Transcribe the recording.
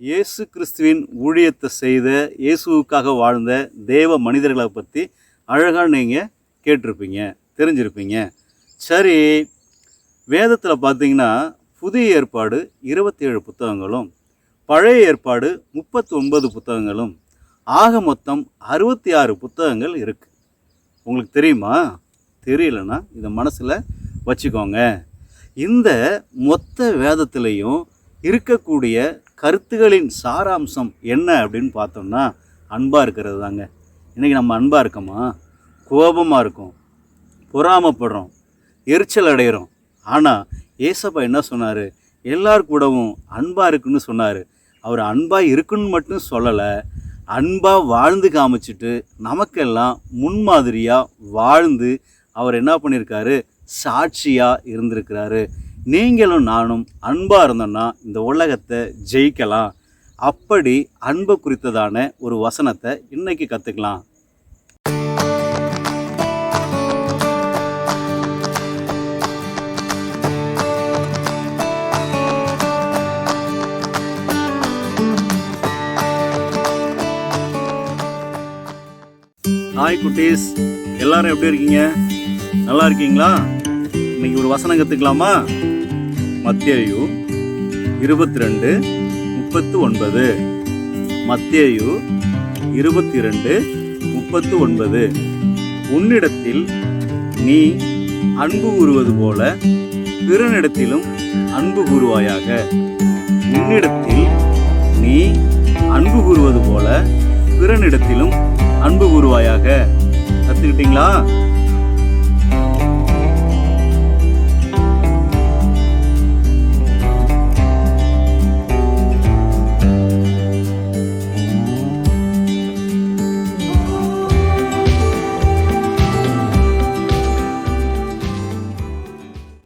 இயேசு கிறிஸ்துவின் ஊழியத்தை செய்த இயேசுவுக்காக வாழ்ந்த தேவ மனிதர்களை பற்றி அழகாக நீங்கள் கேட்டிருப்பீங்க தெரிஞ்சிருப்பீங்க. சரி வேதத்தில் பார்த்தீங்கன்னா புதிய ஏற்பாடு இருபத்தேழு புத்தகங்களும் பழைய ஏற்பாடு முப்பத்தி ஒன்பது புத்தகங்களும் ஆக மொத்தம் அறுபத்தி ஆறு புத்தகங்கள் இருக்குது உங்களுக்கு தெரியுமா? தெரியலனா இதை மனசில் வச்சுக்கோங்க. இந்த மொத்த வேதத்திலையும் இருக்கக்கூடிய கருத்துகளின் சாராம்சம் என்ன அப்படின்னு பார்த்தோம்னா அன்பாக இருக்கிறது தாங்க. இன்றைக்கி நம்ம அன்பாக இருக்கோமா? கோபமாக இருக்கும். பொறாமப்படுறோம். எரிச்சல் அடைகிறோம் ஆனால் ஏசப்பா என்ன சொன்னார்? எல்லார் கூடவும் அன்பாக இருக்குன்னு சொன்னார். அவர் அன்பாக இருக்குன்னு மட்டும் சொல்லலை அன்பாக வாழ்ந்து காமிச்சிட்டு நமக்கெல்லாம் முன்மாதிரியாக வாழ்ந்து அவர் என்ன பண்ணியிருக்காரு சாட்சியாக இருந்திருக்கிறாரு. நீங்களும் நானும் அன்பாக இருந்தோன்னா இந்த உலகத்தை ஜெயிக்கலாம். அப்படி அன்பை குறித்ததான ஒரு வசனத்தை இன்னைக்கு கற்றுக்கலாம் ஹாய் குட்டீஸ் எல்லாரும் எப்படி இருக்கீங்க? நல்லா இருக்கீங்களா? இன்னைக்கு ஒரு வசனம் கற்றுக்கலாமா மத்தியு இருபத்தி ரெண்டு முப்பத்து ஒன்பது மத்தியு இருபத்தி ரெண்டு முப்பத்து ஒன்பது உன்னிடத்தில் நீ அன்பு கூறுவது போல பிறனிடத்திலும் அன்பு கூறுவாயாக. உன்னிடத்தில் நீ அன்பு கூறுவது போல பிறனிடத்திலும் அன்பு கூறுவாயாக. கற்றுக்கிட்டீங்களா